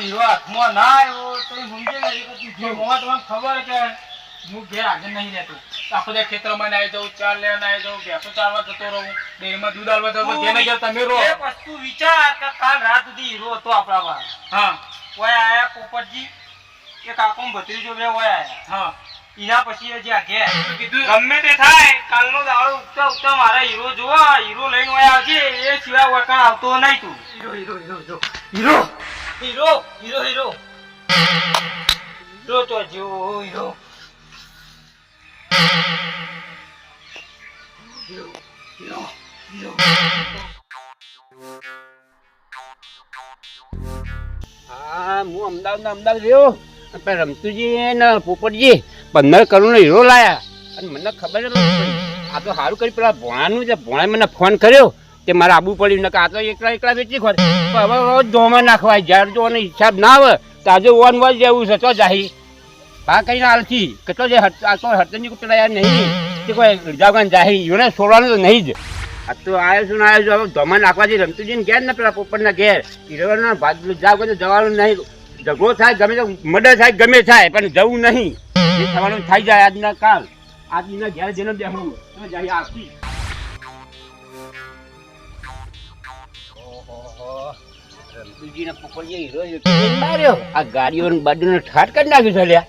Hero હાથમાં ના આવ્યો તો એ સમજે ને એ કશું થયું. મોમાં તમને ખબર કે હું ઘેર હાજર નહીં રહેતો. આખો દે ખેતરમાં આવી જાઉં ચાર લેવા આવી જાઉં ભેંસો ચારવા જતો રહું ડેરીમાં દૂધ આલવા જતો જેને ઘેર તમે રહો. એક વસ્તુ વિચાર કે કાલ રાત સુધી હીરો હતો આપણા પાસે હા. ઓય આયા પોપટજી એક કાકો ભત્રીજો બે ઓય આયા. હા. એના પછી એ જ્યાં ઘેર. કીધું ગમે તે થાય કાલનો દાડો ઉગતા ઉગતા મારા હીરો જોવા હીરો લઈને ઓય આવજે એ સિવાય કાં આવતો નહીં તું. Hero hero hero hero! Hero hero hero. Hero તો જો હીરો. હા, હું અમદાવાદ અમદાવાદ રહ્યો. આપણે રમતુજી ને પોપટજી, પંદર કરોડનો હીરો લાયા. અને મને ખબર આ તો સારું કરી પેલા ભોણાનું છે ભોણાએ મને ફોન કર્યો તે મારે આબુ પડ્યું ને આ તો એકલા એકલા વેચી ખોર હવે રોજ ધોમાં નાખવાય. જ્યારે જો હિસાબ ના આવે તો આજે ઓન વન જેવું છે, તો જાહી. હા કઈ ના હાલથી? કેટલો જે આ તો હરતનજી પેલા યાર નહીં તે કોઈ રીઝાવગાન જાહી. એને છોડવાનું તો નહીં જ. આ તો આવ્યો છું આવ્યો છું. હવે ધોમાં નાખવાથી રમતુજીને ઘેર ને પેલા પોપટના ઘેર. હીરોના ભાગ જાવ તો જવાનું નહીં. ઝઘડો થાય, ગમે તો મર્ડર થાય, ગમે થાય, પણ જવું નહીં. એ થવાનું થઈ જાય આજના કાલ. આજના ઘેર જેને બેહવું તો જાય આવતી હીરો હીરો માર્યો? આ ગાડીઓને બાજુને ઠાટ કરી નાખ્યું છે લ્યા.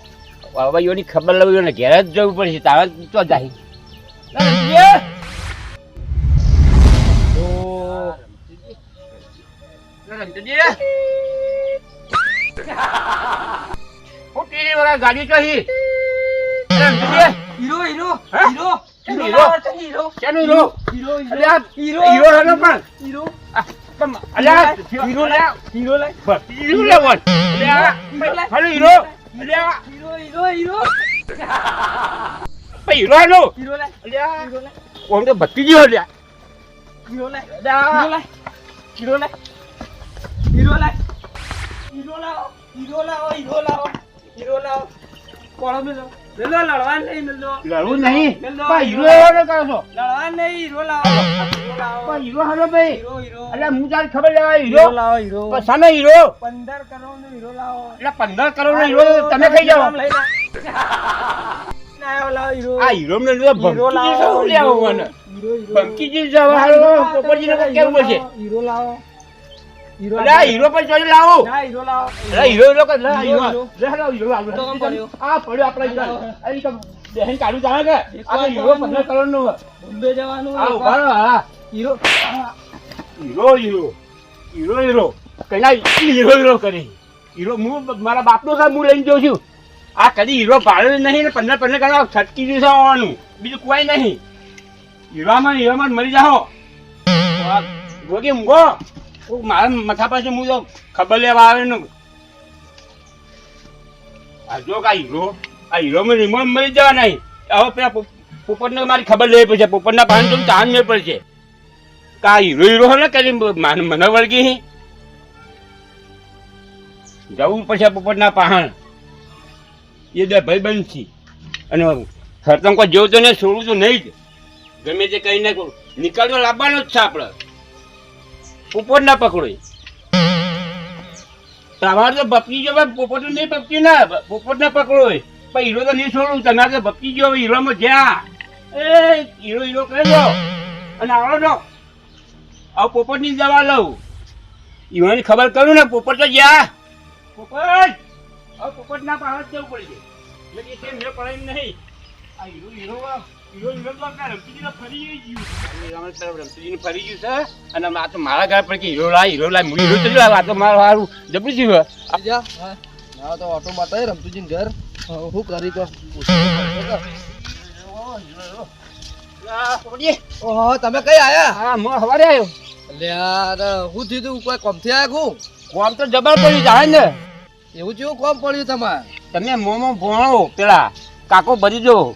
હવે એની ખબર લઉં ને ઘેર જ જવું પડશે તારા તો જાય! હું? ટીવી વગર ગાડી તો હી. Hero hero hero. Hero hero? Hero? Hero? Hero hero. Hero? Hero hero hero. Hero પણ અલ્યા હીરો લે હીરો લે બસ હીરો લે one hello hero hero hero hero pay hero hello hero લે અલ્યા હીરો લે ઓમ તો બત્તી જીવો લે હીરો લે હીરો લે હીરો લે હીરો લે હીરો લાવો હીરો લાવો હીરો લાવો હીરો લાવો કોળો મેલો નહીં લડવું નહીં. પણ હીરો. હીરો. કરો છો. લડવા નહીં હીરો લાવો. હીરો પણ હીરો હેનો ભાઈ. Hero hero. હું તારી ખબર લેવા હીરો હીરો? લાવો હીરો. સાનો હીરો. પંદર કરોડ નો હીરો લાવો. એટલે પંદર કરોડ નો હીરો તમે ખાઈ જાઓ. આ હીરો ને હીરો લાવો. Hero hero. ભમકી જવા હાલો કેવું છે હીરો લાવો. હીરો હીરો પણ ચોરી લાવો. ના હીરો લાવો. અરે હીરો હીરો કર લે હીરો, લે હીરો લાવો. તો કેમ પડ્યો? આ પડ્યો આપણે હીરો. અહીં તો બેહીન કાઢું જાણે કે? આ હીરો પંદર કરોડનું બોમ્બે જવાનું આ ઊભા રહો, હા hero hero hero. Hero hero. કઈના hero hero કરી. હીરો હું મારા બાપનો સાહેબ હું લઈને જઉં છું. આ કદી હીરો ભાડે નહીં ને પંદર પંદર કરોડ છટકી દિવસે આવવાનું. બીજું કોઈ નહીં. હીરામાં ને હીરામાં મરી જાઓ. ગોગી કોક મારા મથા પાસે હું તો ખબર લેવા આવે ને. જો આ હીરો, આ હીરોમાં રીમોટ મરી જવા નહીં. હવે પેલા પોપટને મારી ખબર લેવી પડશે. પોપટના પાણી તો તાન મેળ પડશે. કા હીરો હીરો હોય ને કરી મને વળગી જવું પડશે પોપટના પહાણ. એ બે ભાઈ બંધ છે. અને હરતમ કોઈ જેવું તો ને છોડવું તો નહીં જ. ગમે તે કહીને નીકળતો લાવવાનો જ છે આપણે. પોપટ ના પકડોય તમારે તો ભપકી ગયો ભાઈ પોપટ નહીં ભપકી ના, પોપટ ના પકડોય પણ હીરો તો નહીં છોડું તમારે તો ભપકી ગયો હીરોમાં જ્યાં. એ, હીરો હીરો કહી દો. અને આવો દો આ પોપટની દવા લઉં. ઈવાની ખબર કરું ને, પોપટ તો જ્યાં. પોપટ! પોપટ ના પાડવા જવું પડી પડશે. એટલે કે તે પડાય પડે નહીં. આ હીરો હીરો મારા ઘર પર હીરો લા હીરો લા તમે કઈ આયા મો હવારે આવ્યો હું થયું કોઈ કોમ આવ્યા હું કોમ તો જબર પડ્યું જાય ને એવું જેવું કોમ પડ્યું તમારે તમે મોમો ભોણો, પેલા કાકો ભરી જો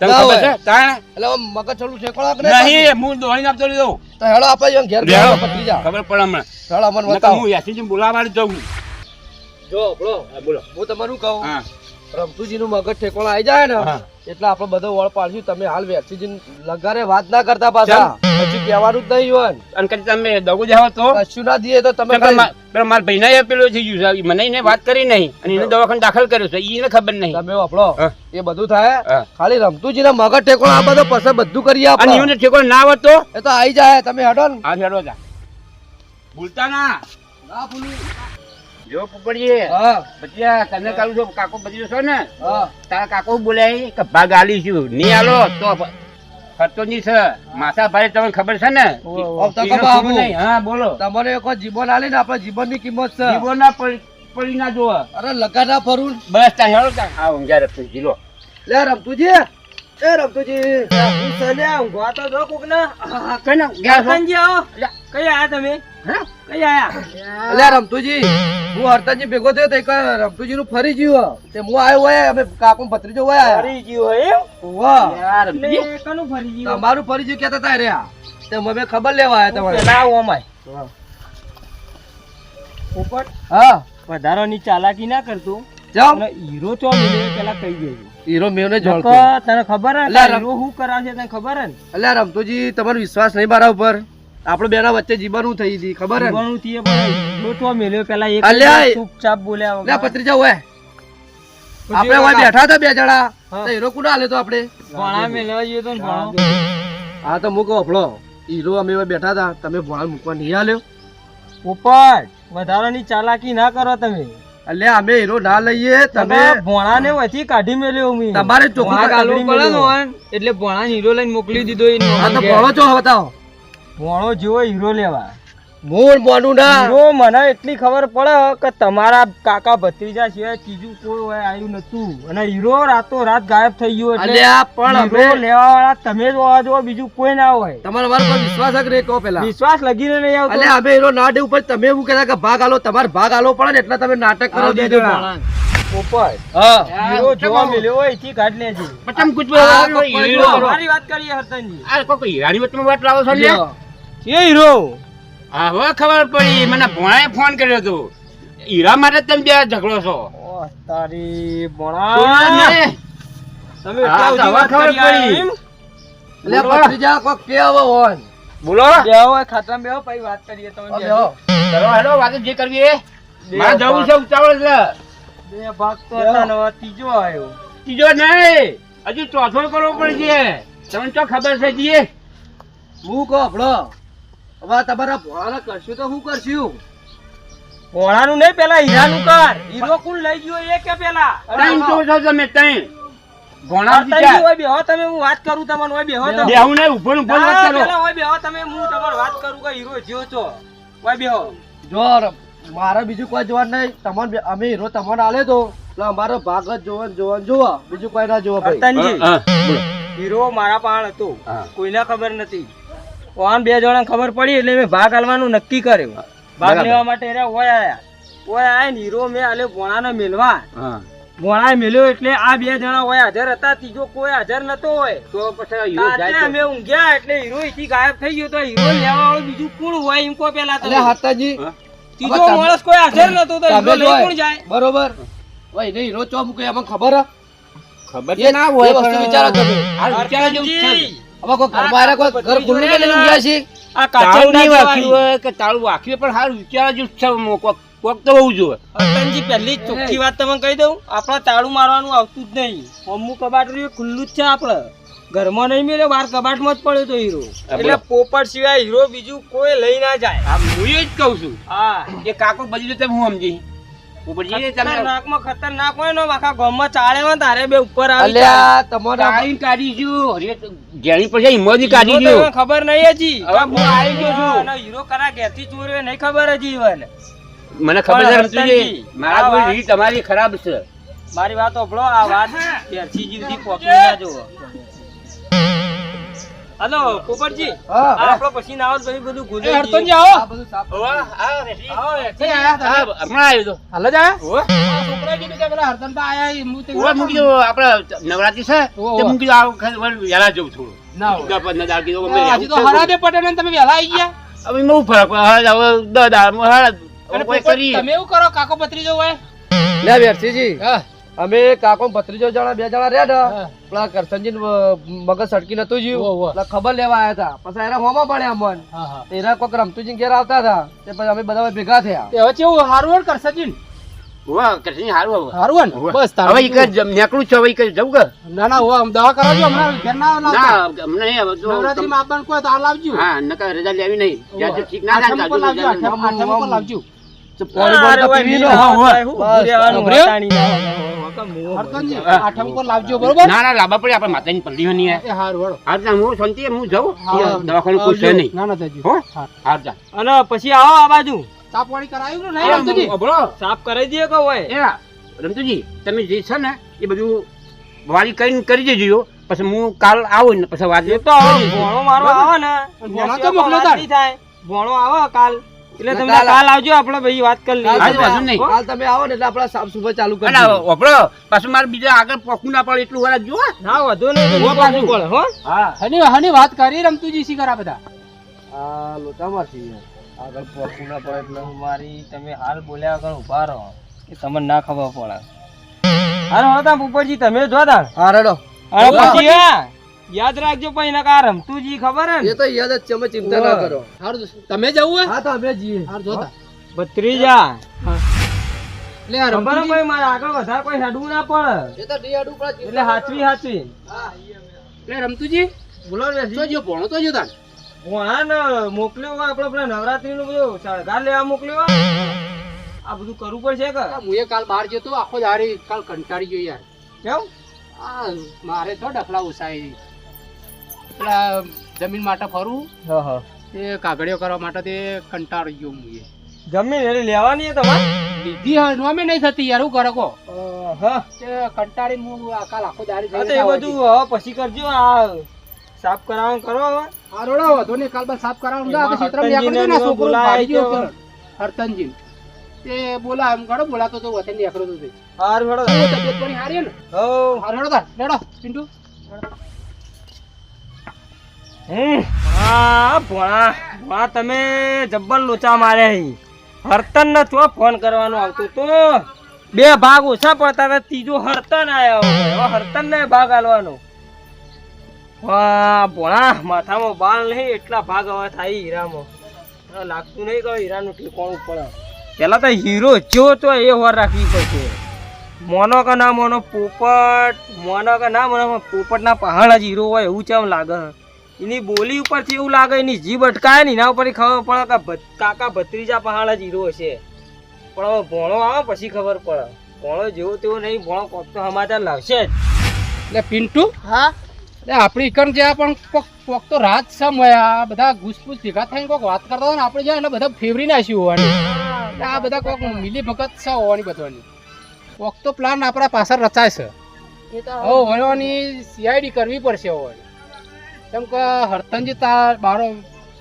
તમને ના ખબર છે? તાણ? એટલે મગજ થોડું ઠેકોણા કે નહીં હું દોડીને આપતો લીધો તો હેડો આપણે ઘેર લેવો. બેસો ખબર પડે હમણાં. હેડો અમને નકર બતાવો. હું યાસીજી બોલાવવા જઉં. જો બોલો. હું તમારું કહું? હા. રમતુજી નું મગજ ઠેકોળા આવી જાય ને? હા. એટલે આપણે બધો વળ પાડશું. તમે હાલ વેરસીજી લગારે વાત ના કરતા પાછા. પછી કહેવાનું જ નહીં હોય. અને કદી તમે દગો જાવ તો? કશું ના દઈએ તો તમે મારા ભાઈના એ પેલો થઈ ગયું મને એને વાત કરી નહીં. અને એને દવાખાને દાખલ કર્યો છે. એને ખબર નહીં. તમે આપણો એ બધું થાય. હા. ખાલી રમતુજી ના મગજ ઠેકો આ બધો પસંદ બધું કરીએ અને એને ઠેકો ના આવતો એ તો આવી જાય. તમે હેડો ને. આ હેડો જા. ભૂલતા ના. ના ભૂલું. જો પોપડીએ હા. તને કાલું છો કાકો બચ્યો છો ને તારા કાકો બોલાય કે ભાગ આલી છું. નહીં આલો તો ખર્ચો નહીં છે. માથા ભાઈ તમને ખબર છે ને. હા બોલો. તમારે એક જીવન આલી ને કિંમત છે. જીવન ના પડી ના જોવા અરે લગા ના ફરું. બસ ત્યાં હેડો ત્યાં. આ ઊંઘ્યા રખતું જીલો લે. રમતુજી. એ રમતુજી. ઊંઘવા તો દો કોક ને કઈ ના ગયા છો? આવો કઈ આયા તમે? હા? કઈ આયા? અલ્યા રમતુજી હું હરતાજી ભેગો થયો તો રમતુજી નું ફરી ગયું તે હું આવ્યો હોય અમે કાકો ભત્રીજો હોય ફરી ગયું હોય વાહ. યાર કનું ફરી ગયું? તમારું ફરી ગયું કેતા તા રહ્યા. તે અમે ખબર લેવા આવ્યા તમારે. પેલા આવો અમાય હા. વધારાની ચાલાકી ના કરતો. જાઓ. હીરો ચો પેલા કહી દેજો. હીરો મેવને જોડતો તને ખબર હે? હીરો શું કરાવશે તને ખબર હે અલ્યા રમતુજી તમારો વિશ્વાસ નહીં મારા ઉપર. આપણે બેના વચ્ચે જીવવાનું થઈ હતી ખબર હે ને? જીવવાનું થઈએ પણ હીરો ચો મિલ્યો પેલા એક ચૂપચાપ બોલ્યા લે પત્રીજા હોય આપણે હોય બેઠા હતા બે જણા. તો હીરો કુના હાલે તો આપણે? ભણા મેલવા જઈએ તો ભણો. હા. તો મૂકો હફળો હીરો અમે બેઠા હતા. તમે ભણા મૂકવા નહીં હાલ્યો? ઉપર વધારાની ચાલાકી ના કરો તમે. એટલે અમે હીરો ના લઈએ તમે ભોણા ને વચ્ચે કાઢી મેલ્યો તમારે ચોખા ભોણા કાઢી મેલ્યો. એટલે ભોણા હીરો લઈને મોકલી દીધો ભોળો ઘેર. છો બતાવો ભોણો જેવો હીરો લેવા. મૂળ મોનું ના હીરો મને એટલી ખબર પડે કે તમારા કાકા ભત્રીજા સિવાય ત્રીજું કોઈ હોય આવ્યું નતું. અને હીરો રાતો રાત ગાયબ થઈ ગયો એટલે અલ્યા પણ હીરો લેવા વાળા તમે જ હોવા જો બીજું કોઈ ના હોય. તમારા મારા પર વિશ્વાસ જ રે કહો પેલા. વિશ્વાસ લગીને નહીં આવતો. એટલે અમે હીરો ના ઉપર તમે એવું કહેતા કે ભાગ આલો તમારે ભાગ આલો પડે ને એટલે તમે નાટક કરો દેજો હા. હીરો જોવા મળ્યો હોયથી કાઢ લેજો. Hero hero. મારી વાત કરીએ હરતનજી આ કોઈ હીરાની વાત લાવો છો લ્યો. એ હીરો. હવે ખબર પડી મને ભોણાએ ફોન કર્યો હતો. હીરા માટે તમે બે ઝઘડો છો. ઓહ, તારી ભોણા. તમે હા, તો બધી હવે વાત ખબર કરી પડી. એમ? અલ્યા બોલો. ભત્રીજા કોક કે આવો હોય. બોલો. બેહો ખાટલામાં બેહો પછી વાત કરીએ તમે હવે બેહો. હો. કરો હેડો વાતો જે કરવી એ. મારે જવું છે ઉતાવળ છે બે ભાગ તો હતા ને હવે ત્રીજો આવ્યો ત્રીજો નહીં. હજુ ચોથો કરવો પડશે. તમને તો ખબર છે જીએ. હું કહો હફળો હવે તમારા ભોળાને કરશું તો હું કરશું? ભોળાનું નહીં પેલા હીરાનું કર. હીરો કોણ લઈ ગયો એ કે પેલા? ટાઈમ તો છો તમે ટાઈમ ભોણા હરતાજી હોય બેહો તમે હું વાત કરું તમને હોય બેહો તમે. બેહું નહીં ઊભો ઊભો વાત કરો. પેલા હોય બેહો તમે હું તમારે વાત કરું કે હીરો જ્યો છો હોય બેહો જો મારે બીજું કોઈ જોવા નહીં. તમને અમે હીરો તમને આલે તો. એટલે અમારો ભાગ જ જોવા જોવા જોવા. બીજું કોઈ ના જોવા ભાઈ. હીરો મારા પાણ હતો. કોઈને ખબર નથી. આમ બે જણા ખબર પડી એટલે મેં ભાગ હાલવાનું નક્કી કર્યું. ભાગ લેવા માટે ઓય આયા. ઓય આયા ને હીરો મેં આલે ભોણાને મેલવા. હા. ભોણાએ મેલ્યો એટલે આ બે જણા હોય હાજર હતા. ત્રીજો કોઈ હાજર નતો હોય. તો પછી હીરો જાય રાત્રે ઊંઘ્યા એટલે હીરો અહીંથી ગાયબ થઈ ગયો તો હીરો લેવા વાળું બીજું કોણ હોય એમ કો પેલા તો હાતાજી ત્રીજો માણસ કોઈ હાજર નતો તો હીરો લઈ કોણ જાય? બરોબર. ભાઈ ને હીરો ચો મૂકે એમાં ખબર ખબર ના હોય વસ્તુ વિચારો તમે. આ વિચાર જેવું છે. હવે કોઈ ઘર ખુલ્લું કે લઈને ઊંઘ્યા છે આ તાળું નહીં વાગ્યું હોય કે તાળું વાગ્યું પણ હારું વિચાર જ કોક કોક તો પહેલી ચોખ્ખી વાત કહી દઉં. આપણા તાળું મારવાનું આવતું જ નહીં. અમુક કબાટ ખુલ્લું જ છે આપણે. ઘરમાં નહીં મેળ્યો બાર કબાટમાં જ પડ્યો તો હીરો. એટલે પોપટ સિવાય હીરો બીજું કોઈ લઈ ના જાય. આ હું એ જ કહું છું. હા એ કાકો બધી રીતે હું સમજી. ઉપરજી તમે ખતરનાકમાં ખતરનાક હોય ને આખા ગામમાં ચાળે હોય તારે બે ઉપર આવી અલ્યા તમારા કાઢી કાઢીશું અરે તો જેની પછી હિંમતથી હીરો તો કાઢી એને ખબર નહીં હજી. હવે હું આવી ગયો છું. અને હીરો કરા ઘેરથી ચોર્યો નહીં ખબર હજી. મને ખબર મારા કોઈ રીત તમારી ખરાબ છે. મારી વાત ઓભળો આ વાત ઘેરથી જીવથી પહોંચી ના જુઓ. હાલો પોપટજી આપણો પછી નાવત પછી બધું ગુજરી હરતનજી ગયું. આવો આ બધું સાફ ઓવા, આ રેડી. આવો એ. કઈ આયા તમે? હા, હમણાં આવ્યો તો. હાલ જ આયા? ઓવા. આ છોકરાએ કીધું કે પેલા હરતનબા આયા હું તે ઓવા મૂકી દો, આપણે નવરાત્રી છે તે મૂકી દો, આ વખત વેલા જવું થોડું ના હોય. આજે તો હરાદે પટેલ તમે આવી ગયા હવે ફરક પડે? અને કોઈ પોપટ, તમે એવું કરો કાકો ભત્રીજો હોય લે વેરસીજી હા અમે કાકો ભત્રીજો જણા બે જણા રહ્યા ને પેલા કરશનજી મગજ સડકી નતું. એટલે ખબર લેવા આવ્યા હતા પછી એના હોમાં પડ્યા હા એના કોઈક રમતુજી ઘેર આવતા હતા તે પછી અમે બધા ભેગા થયા હવે કેવું હારું હોય ને કરશજીન? ઓવા, કૃષ્ણ હારું હવે. હારું હોય ને? ઓવા. બસ તારું હવે ઈ કઈ જમ- નીકળું છું, હવે ઈ કઈ જવું કે? ના ના હોવા, આમ દવા કરાવજો હમણાં ઘેર ના લાવતા. ના, હમણાં નહીં, હવે તો નવરાત્રીમાં આવવાનું કોઈ તો હાલ આવજો. હા, નકર રજા લેવી નહીં. આઠમ પર લાવજો, બરોબર? ના ના લાવવા પડે આપણે માતાની પલ્લી હોની હે. હાર જા, હું શાંતિ હું જાઉં. દવાખાનું કોઈ છે નહીં. ના ના. હો? હાર જા. અને પછી આવો આ બાજુ. પાણી ને નહીં રમતુજી? સાફ કરાવી દઈએ કે હોય? એ રમતુજી તમે જે છે ને એ બધું વાળી કરીને કરી દેજો. પછી હું કાલ આવું ને પછી વાત તો ભોણો મારો આવે ને. ભોણો તો મોકલો થાય. ભોણો આવે કાલ. એટલે તમે કાલ આવજો આપણે ભાઈ વાત કરી લઈએ. આજ વાંધો નહીં. કાલ તમે આવો ને એટલે આપણે સાફ સફાઈ ચાલુ કરી દઈએ. અભળો પાછું મારે બીજા આગળ પોકું ના પડે એટલું વરાજ જો ના વધો નહીં તો પાછું. કોળ હો? હા. હની હની વાત કરી રમતુજી શી કરા બધા? આ લોટા છીએ આગળ પોકું ના પડે એટલે મારી તમે હાલ બોલ્યા આગળ ઊભા રહો. કે તમને ના ખબર પડે. અરે હોતા ઉપરજી તમે જો તાર હા રેડો. અને પછી હા, યાદ રાખજો પછી એના કાર રમતુજી ખબર હે એ ને તો યાદ જ છે અમે ચિંતા ના કરો. હારું તમે જવું હોય હા તો અમે જઈએ. હાર જોતા. બત્રીજા એટલે આ હે ભાઈ મારા આગળ વધારે કોઈ હેડવું ના પડે. એ તો ડિયાડું પડે એટલે હાચવી હાચવી. એટલે રમતુજી. બોલો ને તો જો ભણો તો જો તાન હા ને મોકલ્યો આપણે પેલા નવરાત્રી નું બધું શણગાર લેવા મોકલ્યો આ બધું કરવું પડશે કે? હું એ કાલ બહાર જતો આખો દાડી કાલ કંટાળી ગયો યાર. કેમ? આ મારે તો ડખલા ઉસાઈ. પેલા જમીન માટે ફરું. તે કાગળિયો કરવા માટે તે કંટાળી ગયો હું જમીન એટલે લેવાની તમારે? લીધી હા નોમે નહીં થતી યાર હું કરે કો કંટાળી હું કાલ આખો દાડી એ બધું પછી કરજો આ સાફ કરાવવાનું કરો હવે. આ રોડો વધો ને કાલ બાદ સાફ કરાવવાનું છે. આ તો મેં ક્ષેત્રમાં ના ને બોલાય ગયો હરતનજી. તે બોલા એમ ઘણો બોલાતો તો વતન નીકળ્યો તો તે. હારું તો તબિયત પાણી હારી ને? હો હાર હેડો તાર લેડો પિન્ટુ. હા ભોણા ભોણા તમે જબ્બર લોચા માર્યા હરતન ને ફોન કરવાનો આવતો તો. બે ભાગ ઓછા પડતા હતા, ત્રીજો હરતન આવ્યો હરતન ને ભાગ આલવાનો. વાહ ભોણા માથામાં બાલ નહીં, એટલા ભાગ હવે થાય હીરામાં. લાગતું નહીં કહો હીરાનું ઠેકાણું પડે પેલા તો હીરો જો તો એ વાર રાખવી પડશે. મોનો કે ના મોનો પોપટ, મોનો કે ના મોનો, પોપટના પહાડ જ હીરો હોય એવું ચમ લાગે. એની બોલી ઉપરથી એવું લાગે એની જીભ અટકાય ને એના ઉપરથી ખબર પડે કે ભત- કાકા ભત્રીજા પહાડ જ હીરો હશે. પણ હવે ભોણો આવે પછી ખબર પડે. ભોણો જેવો તેવો નહીં ભોણો કોક તો સમાચાર લાવશે જ. એટલે પિન્ટુ? હા? એટલે આપણી ઇકન જ્યાં પણ કોક કોક તો રાત સમ હોય આ બધા ઘૂસપૂસ ભેગા થઈને કોક વાત કરતા હોય ને આપણે જ્યાં એટલે બધા ફેવરી નાખ્યું હોવાની. એટલે આ બધા કોક મિલી ભગત છે હોવાની બધાની. કોક તો પ્લાન આપણા પાછળ રચાય છે. હવે હોવાની સીઆઈડી કરવી પડશે હોવાની. કેમ કે હરતનજી તાર બારો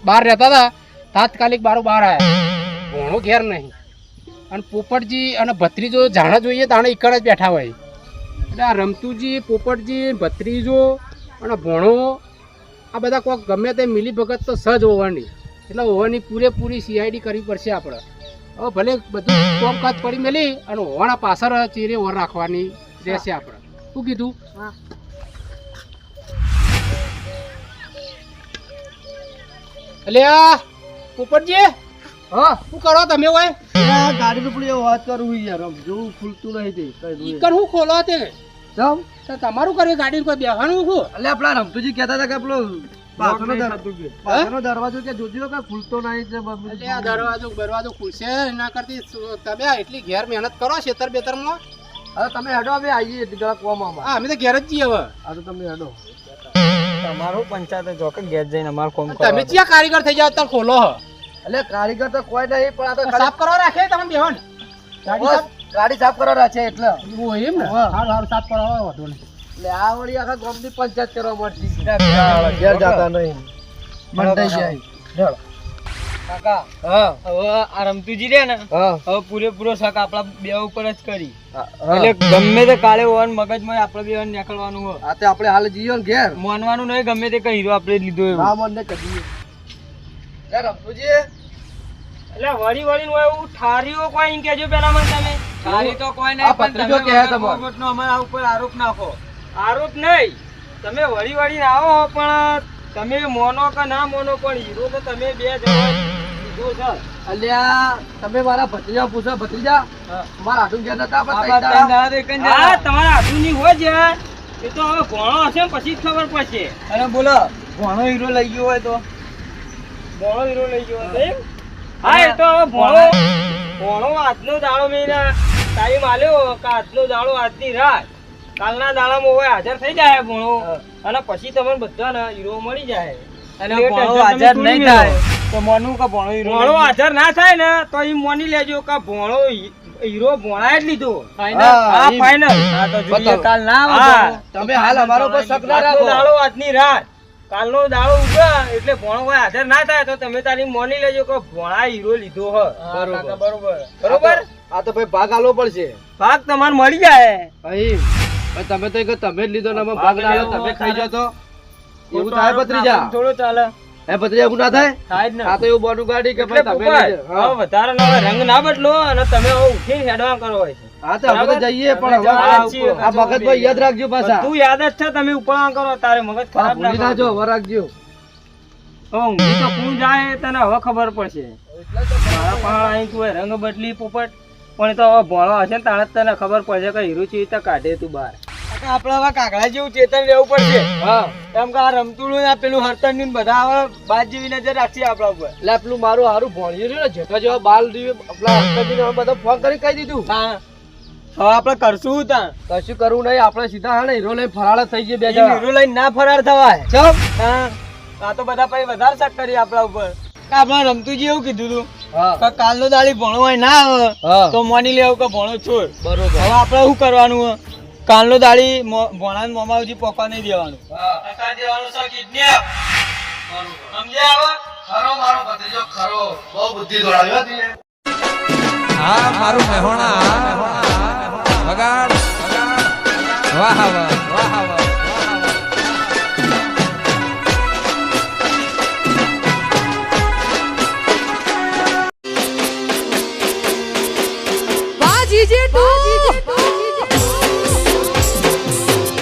બહાર રહેતા હતા, તાત્કાલિક બારો બહાર આવ્યા ભોણો ઘેર નહીં. અને પોપટજી અને ભત્રીજો જાણે જોઈએ તાણે એકડ જ બેઠા હોય. એટલે આ રમતુજી, પોપટજી, ભત્રીજો અને ભણો, આ બધા કોઈક ગમે તે મિલી ભગત તો સજ હોવાની. એટલે હોવાની પૂરેપૂરી સીઆઈડી કરવી પડશે આપણે. હવે ભલે બધું કોમ કાચ પડી મેલી અને હોવાના પાછળ ચીરે ઓર રાખવાની રહેશે આપણે. શું કીધું? એટલે આ પોપટજી હા? શું કરો તમે હોય આ ગાડીનું પેલું એ વાત કરું યાર આમ ખુલતું નહીં તે ઈકણ શું ખોલો તે? જમ તો તમારું કરે ગાડી કોઈ બેહવાનું શું? એટલે આપણા રમતુજી કહેતા હતા કે પેલો પાછળનો દરવાજો કે. જોજો કે ખુલતો નહીં એટલે આ દરવાજો દરવાજો ખુલશે એના કરતી તમે આ એટલી ઘેર મહેનત કરો છેતર બેતરમાં? હવે તમે હેડો અમે આવીએ જરા કોમાં હા અમે તો ઘેર જ છીએ હવે. આ તો તમે હેડો. તમારું પંચાયત જોકે ગેસ જઈને અમારે કોમ તમે ક્યાં કારીગર થઈ જાવ તાર ખોલો હ. એટલે કારીગર તો કોઈ નહીં પણ આ તો સાફ કરવા રાખે તમે બેહન. ગાડી સાફ ગાડી સાફ કરવા રાખે એટલે. હું એમ ને? હા. સારું સારું સાફ કરવા વધુ નહીં. એટલે આ વળી આખા ગામની પંચાયત કરવા મળતી ઘેર જાતા નહીં. મંડાઈ જાય. ઢળ. કાકા હવે આ રમતુજી રે ને હવે પૂરેપૂરો શક આપણા બે ઉપર જ કરી. એટલે ગમે તે કાલે ઓન મગજમાં આપણે બે નીકળવાનું હોય. આ તે આપણે હાલ જઈએ ને ઘેર. માનવાનું નહીં ગમે તે કહી હીરો આપણે લીધો એવું. હા મને યાર રમતુજી. એટલે વળી વળી નું એવું ઠારીઓ કોઈ એમ કહેજો પેલા મને તમે. ઠારી તો કોઈ આ પણ તમે અમારા ઉપર આરોપ નાખો. આરોપ નહીં. તમે વળી વળી આવો પણ તમે મોનો કે ના મોનો પણ હીરો તો તમે બે જણા અલ્યા તમે મારા ભત્રીજા પૂછો ભત્રીજા મારા આટું ગયા નતા. હા, તમારા હાથુની હોય છે એ તો હવે ભણો હશે ને પછી જ ખબર પડશે. અને બોલો ભોણો હીરો લઈ ગયો હોય તો? ભણો હીરો લઈ ગયો હોય એમ? હા. એ તો હવે ભણો. ભણો. આજનો દાડો મેં ટાઈમ આલ્યો કે આજનો દાડો આજની રાત. કાલના દાડામાં હોય હાજર થઈ જાય ભણો. અને પછી તમને બધાને હીરો મળી જાય. અને ભણો હાજર નહીં થાય. તો મોનું કે ભણો હીરો ભણો હાજર ના થાય ને તો એ માની લેજો કે ભણો હીરો ભણાય જ લીધો. હા, ફાઇનલ હા તો જોઈએ કાલ ના આવે તમે હાલ અમારો પર શક ના રાખો. દાડો આજની રાત. કાલનો દાડો ઉગા એટલે ભણો કોઈ હાજર ના થાય તો તમે તારી મોની લેજો કે ભણા હીરો લીધો હ. બરોબર. બરોબર. આ તો ભાઈ ભાગ આલો પડશે. ભાગ તમારે મળી જાય. ભાઈ તમે તો તમે જ લીધો ને અમે ભાગ ના તમે ખાઈ જતો એવું થાય ભત્રીજા? થોડો ચાલે. હે ભત્રીજા એવું ના થાય? થાય જ ને. આ તો એવું બોનું ગાડી કે ભાઈ તમે હા. વધારે ના રંગ ના બદલો અને તમે ઉઠી હેડવા કરો હોય છે. હા તો અમે તો જઈએ પણ હવે આ છીએ, આ યાદ રાખજો પાછા. બધું યાદ જ છે તમે ઉપળા કરો તારે મગજ ખરાબ ના હવે રાખજો. હવે ઊંઘી તો કોણ જાય તને હવે ખબર પડશે. મારા પહાડ અહીં તું રંગ બદલી પોપટ. પણ તો હવે ભણો હશે ને તાણે તને ખબર પડશે કે હીરો ચેવી રીતે કાઢે તું બહાર. આપણે હવે કાગડા જેવું ચેતન રહેવું પડશે. હા. કે આ રમતુડું ને પેલું હરતન ને બધા હવે બાદ જેવી નજર રાખશે આપણા ઉપર. એટલે પેલું મારું હારું ભણ્યું રહ્યું ને જેઠા જેવા બાલ પેલા અંકલજીને બધા ફોન કરી કહી દીધું. હા. હવે આપણે કરશું ત્યાં કશું કરવું નહીં આપણે સીધા હા ને હીરો લઈ ફરાળ થઈ જઈએ બે જણા. હીરો લઈને ના ફરાર થવાય. ચમ. હા. આ તો બધા પછી વધારે શક કરી આપણા ઉપર. આપણે રમતુજી એવું કીધું તું કાલ કે કાલનો દાડી ભણો હોય ના આવે તો માની લેવું કે ભણો છોડ. બરોબર. હવે આપણે શું કરવાનું? કાલનો દાડી મો- ભણાને મોમાવજી પોકવા નહીં દેવાનું. સમજ્યા હવે? ખરો મારો ભત્રીજો ખરો. બહુ બુદ્ધિ દોડાવ્યો હતી હા મારું મહેણા વગાડ વાહ વાહ. વાહ વાહ.